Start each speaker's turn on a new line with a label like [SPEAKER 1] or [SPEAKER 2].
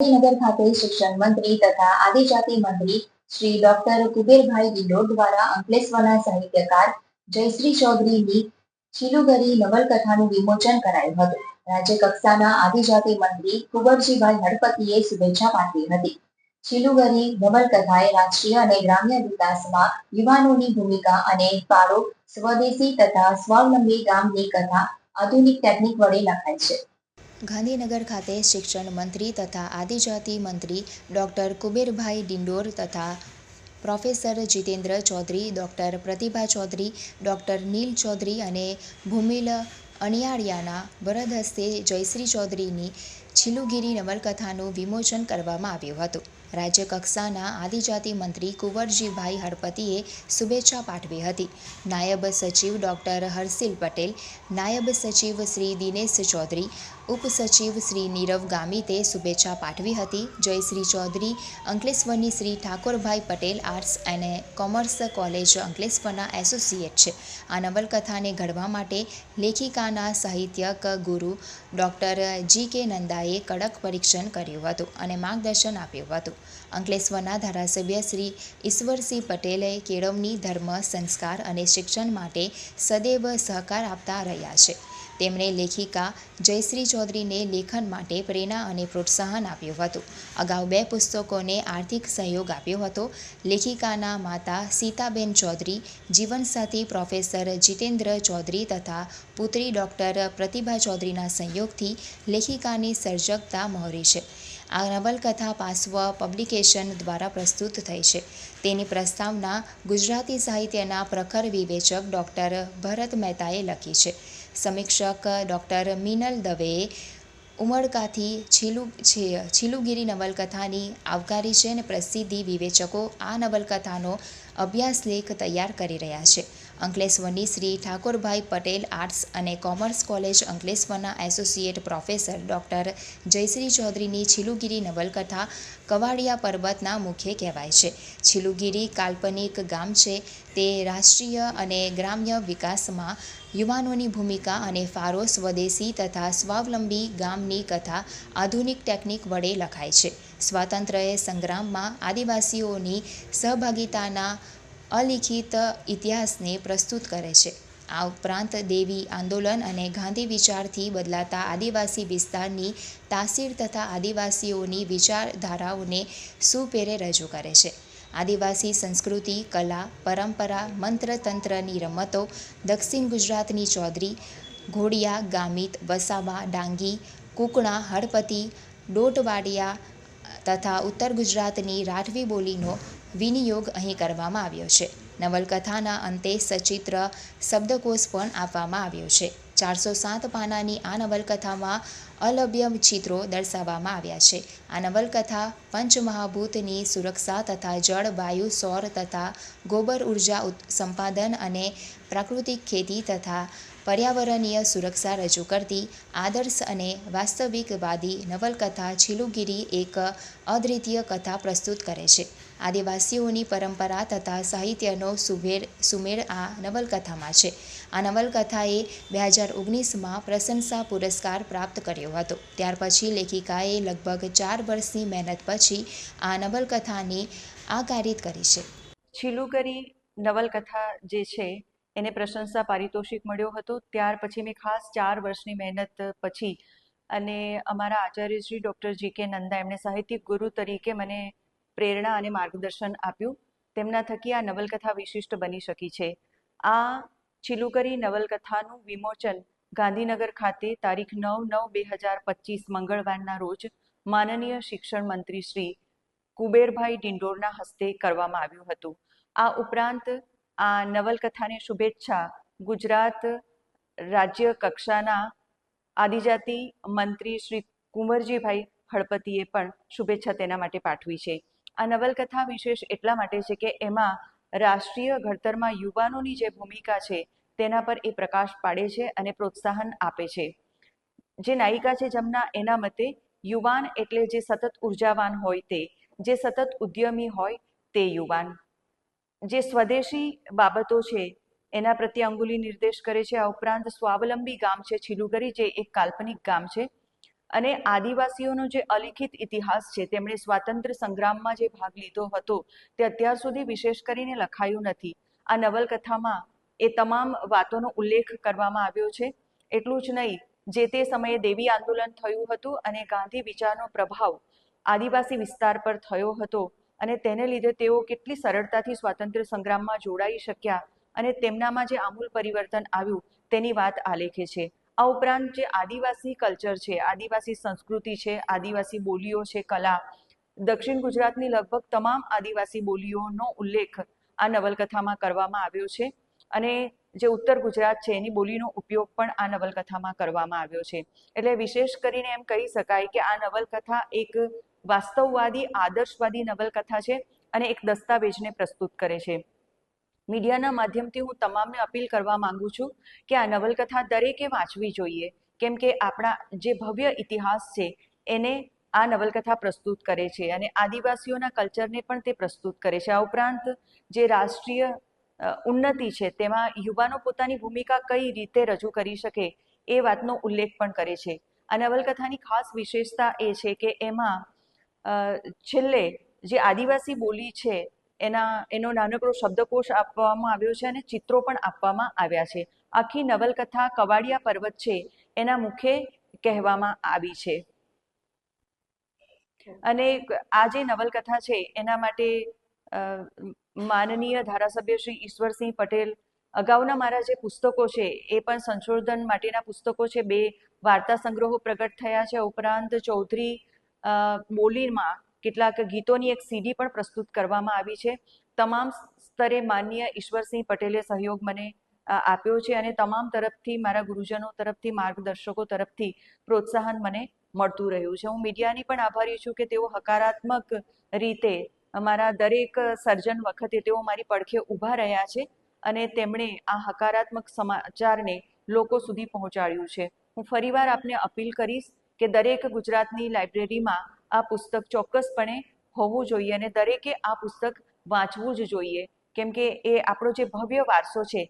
[SPEAKER 1] ગાંધીનગર ખાતે શિક્ષણ મંત્રી તથા આદિજાતિ મંત્રી શ્રી ડોક્ટર કુબેરભાઈ ડિંડોર દ્વારા અંકલેશ્વરના સાહિત્યકાર જયશ્રી ચૌધરીની છીલુગરી નવલકથાનું વિમોચન કરાયું હતું. રાજ્ય આદિજાતિ મંત્રી કુંવરજીભાઈ હળપતિએ શુભેચ્છા પાઠવી હતી. છીલુગરી નવલકથાએ રાષ્ટ્રીય અને ગ્રામ્ય વિકાસમાં યુવાનોની ભૂમિકા અને પારો સ્વદેશી તથા સ્વાવલંબી ગામની કથા આધુનિક ટેકનિક વડે લખાય છે. ગાંધીનગર ખાતે શિક્ષણ મંત્રી તથા આદિજાતિ મંત્રી ડૉક્ટર કુબેરભાઈ ડિંડોર તથા professor Jitendra Chaudhary, doctor Pratibha Chaudhary, doctor Neel Chaudhary અને ભૂમિલ અણિયાળિયાના વરદ હસ્તે જયશ્રી ચૌધરીની છીલુગીરી નવલકથાનું વિમોચન કરવામાં આવ્યું હતું. રાજ્ય કક્ષાના આદિજાતિ મંત્રી કુંવરજીભાઈ હળપતિએ શુભેચ્છા પાઠવી હતી. નાયબ સચિવ ડૉક્ટર હર્ષિલ પટેલ, નાયબ સચિવ શ્રી દિનેશ ચૌધરી, ઉપસચિવ શ્રી નીરવ ગામિતે શુભેચ્છા પાઠવી હતી. જયશ્રી ચૌધરી. અંકલેશ્વરની શ્રી ઠાકોરભાઈ પટેલ આર્ટ્સ અને કોમર્સ કોલેજ અંકલેશ્વરના એસોસિએટ છે. આ નવલકથાને ઘડવા માટે લેખિકાના સાહિત્યક ગુરુ ડૉક્ટર જી કે નંદાએ કડક પરીક્ષણ કર્યું હતું અને માર્ગદર્શન આપ્યું હતું. અંકલેશ્વરના ધારાસભ્ય શ્રી ઈશ્વરસિંહ પટેલે કેળવણી ધર્મ, સંસ્કાર અને શિક્ષણ માટે સદૈવ સહકાર આપતા રહ્યા છે. તેમણે લેખિકા જયશ્રી ચૌધરીને લેખન માટે પ્રેરણા અને પ્રોત્સાહન આપ્યું હતું. અગાઉ બે પુસ્તકોને આર્થિક સહયોગ આપ્યો હતો. લેખિકાના માતા સીતાબેન ચૌધરી, જીવનસાથી પ્રોફેસર જીતેન્દ્ર ચૌધરી તથા પુત્રી ડૉક્ટર પ્રતિભા ચૌધરીના સંયોગથી લેખિકાની સર્જકતા મહોરી છે. આ નવલકથા પાર્શ્વ પબ્લિકેશન દ્વારા પ્રસ્તુત થઈ છે. તેની પ્રસ્તાવના ગુજરાતી સાહિત્યના પ્રખર વિવેચક ડૉક્ટર ભરત મહેતાએ લખી છે. સમીક્ષક ડૉક્ટર મિનલ દવેએ ઉમળકાથી છીલુ, છે, છીલુગીરી નવલકથાની આવકારી છે અને પ્રસિદ્ધિ વિવેચકો આ નવલકથાનો અભ્યાસ લેખ તૈયાર કરી રહ્યા છે. અંકલેશ્વરની શ્રી ઠાકોરભાઈ પટેલ આર્ટ્સ અને કોમર્સ કોલેજ અંકલેશ્વરના એસોસિએટ પ્રોફેસર ડૉક્ટર જયશ્રી ચૌધરીની છીલુગીરી નવલકથા કવાડિયા પર્વતના મુખ્ય કહેવાય છે. છીલુગીરી કાલ્પનિક ગામ છે. તે રાષ્ટ્રીય અને ગ્રામ્ય વિકાસમાં યુવાનોની ભૂમિકા અને ફારો સ્વદેશી તથા સ્વાવલંબી ગામની કથા આધુનિક ટેકનિક વડે લખાય છે. સ્વાતંત્ર્ય સંગ્રામમાં આદિવાસીઓની સહભાગિતાના અલિખિત ઇતિહાસને પ્રસ્તુત કરે છે. આ ઉપરાંત દેવી આંદોલન અને ગાંધી વિચારથી બદલાતા આદિવાસી વિસ્તારની તાસીર તથા આદિવાસીઓની વિચારધારાઓને સુપેરે રજૂ કરે છે. આદિવાસી સંસ્કૃતિ, કલા, પરંપરા, મંત્રતંત્રની રમતો, દક્ષિણ ગુજરાતની ચૌધરી, ઘોડિયા, ગામિત, વસાવા, ડાંગી, કુકણા, હળપતિ, ડોટવાડિયા તથા ઉત્તર ગુજરાતની રાઠવી બોલીનો વિનિયોગ અહીં કરવામાં આવ્યો છે. નવલકથાના અંતે સચિત્ર શબ્દકોશ પણ આપવામાં આવ્યો છે. ચારસો સાત પાનાની આ નવલકથામાં અલભ્ય ચિત્રો દર્શાવવામાં આવ્યા છે. આ નવલકથા પંચમહાભૂતની સુરક્ષા તથા જળ, વાયુ, સૌર તથા ગોબર ઊર્જા સંપાદન અને પ્રાકૃતિક ખેતી તથા પર્યાવરણીય સુરક્ષા રજૂ કરતી આદર્શ અને વાસ્તવિકવાદી નવલકથા છીલુગીરી એક અદ્વિતીય કથા પ્રસ્તુત કરે છે. આદિવાસીઓની પરંપરા તથા સાહિત્યનો સુમેળ સુમેળ આ નવલકથામાં છે. આ નવલકથાએ બે હજાર ઓગણીસમાં પ્રશંસા પુરસ્કાર પ્રાપ્ત કર્યો હતો. ત્યાર પછી લેખિકાએ લગભગ ચાર વર્ષની મહેનત પછી આ નવલકથાની આકારિત કરી છે.
[SPEAKER 2] છીલુગરી નવલકથા જે છે, એને પ્રશંસા પારિતોષિક મળ્યો હતો. ત્યાર પછી મેં ખાસ ચાર વર્ષની મહેનત પછી અને અમારા આચાર્યશ્રી ડૉક્ટર જી કે નંદા એમણે સાહિત્યિક ગુરુ તરીકે મને પ્રેરણા અને માર્ગદર્શન આપ્યું. તેમના થકી આ નવલકથા વિશિષ્ટ બની શકી છે. આ છિલુકરી નવલકથાનું વિમોચન ગાંધીનગર ખાતે તારીખ નવ નવ બે હજાર પચીસ મંગળવારના રોજ માનનીય શિક્ષણ મંત્રી શ્રી કુબેરભાઈ ડિંડોરના હસ્તે કરવામાં આવ્યું હતું. આ ઉપરાંત આ નવલકથાને શુભેચ્છા ગુજરાત રાજ્ય કક્ષાના આદિજાતિ મંત્રી શ્રી કુંવરજીભાઈ હળપતિએ પણ શુભેચ્છા તેના માટે પાઠવી છે. આ નવલકથા વિશેષ એટલા માટે છે કે એમાં રાષ્ટ્રીય ઘડતરમાં યુવાનોની જે ભૂમિકા છે, તેના પર એ પ્રકાશ પાડે છે અને પ્રોત્સાહન આપે છે. જે નાયિકા છે, જમના એના મતે યુવાન એટલે જે સતત ઉર્જાવાન હોય તે, જે સતત ઉદ્યમી હોય તે યુવાન. જે સ્વદેશી બાબતો છે, એના પ્રત્યે અંગુલી નિર્દેશ કરે છે. આ ઉપરાંત સ્વાવલંબી ગામ છે, છીલુગરી, જે એક કાલ્પનિક ગામ છે. અને આદિવાસીઓનો જે અલિખિત ઇતિહાસ છે, તેમણે સ્વાતંત્ર્ય સંગ્રામમાં જે ભાગ લીધો હતો, તે અત્યાર સુધી વિશેષ કરીને લખાયું નથી. આ નવલકથામાં એ તમામ વાતોનો ઉલ્લેખ કરવામાં આવ્યો છે. એટલું જ નહીં, જે તે સમયે દેવી આંદોલન થયું હતું અને ગાંધી વિચારનો પ્રભાવ આદિવાસી વિસ્તાર પર થયો હતો અને તેને લીધે તેઓ કેટલી સરળતાથી સ્વાતંત્ર્ય સંગ્રામમાં જોડાઈ શક્યા અને તેમનામાં જે આમૂલ પરિવર્તન આવ્યું, તેની વાત આલેખે છે. આ ઉપરાંત જે આદિવાસી કલ્ચર છે, આદિવાસી સંસ્કૃતિ છે, આદિવાસી બોલીઓ છે, કલા, દક્ષિણ ગુજરાતની લગભગ તમામ આદિવાસી બોલીઓનો ઉલ્લેખ આ નવલકથામાં કરવામાં આવ્યો છે અને જે ઉત્તર ગુજરાત છે, એની બોલીનો ઉપયોગ પણ આ નવલકથામાં કરવામાં આવ્યો છે. એટલે વિશેષ કરીને એમ કહી શકાય કે આ નવલકથા એક વાસ્તવવાદી, આદર્શવાદી નવલકથા છે અને એક દસ્તાવેજને પ્રસ્તુત કરે છે. મીડિયાના માધ્યમથી હું તમામને અપીલ કરવા માંગુ છું કે આ નવલકથા દરેકે વાંચવી જોઈએ, કેમ કે આપણા જે ભવ્ય ઇતિહાસ છે, એને આ નવલકથા પ્રસ્તુત કરે છે અને આદિવાસીઓના કલ્ચરને પણ તે પ્રસ્તુત કરે છે. આ ઉપરાંત જે રાષ્ટ્રીય ઉન્નતિ છે, તેમાં યુવાનો પોતાની ભૂમિકા કઈ રીતે રજૂ કરી શકે એ વાતનો ઉલ્લેખ પણ કરે છે. આ નવલકથાની ખાસ વિશેષતા એ છે કે એમાં છેલ્લે જે આદિવાસી બોલી છે એના, એનો નાનકડો શબ્દકોશ આપવામાં આવ્યો છે અને ચિત્રો પણ આપવામાં આવ્યા છે. આખી નવલકથા કવાડિયા પર્વત છે એના મુખે કહેવામાં આવી છે. અને આ જે નવલકથા છે એના માટે માનનીય ધારાસભ્ય શ્રી ઈશ્વરસિંહ પટેલ, અગાઉના મારા જે પુસ્તકો છે એ પણ સંશોધન માટેના પુસ્તકો છે. બે વાર્તા સંગ્રહો પ્રગટ થયા છે. ઉપરાંત ચૌધરી બોલીમાં કેટલાક ગીતોની એક સીડી પણ પ્રસ્તુત કરવામાં આવી છે. તમામ સ્તરે માન્ય ઈશ્વરસિંહ પટેલે સહયોગ મને આપ્યો છે અને તમામ તરફથી, મારા ગુરુજનો તરફથી, માર્ગદર્શકો તરફથી પ્રોત્સાહન મને મળતું રહ્યું છે. હું મીડિયાની પણ આભારી છું કે તેઓ હકારાત્મક રીતે અમારા દરેક સર્જન વખતે તેઓ મારી પડખે ઊભા રહ્યા છે અને તેમણે આ હકારાત્મક સમાચારને લોકો સુધી પહોંચાડ્યું છે. હું ફરીવાર આપને અપીલ કરીશ કે દરેક ગુજરાતની લાઇબ્રેરીમાં આ પુસ્તક ચોક્કસપણે હોવું જોઈએ અને દરેકે આ પુસ્તક વાંચવું જ જોઈએ. કેમ કે એ આપણો જે ભવ્ય વારસો છે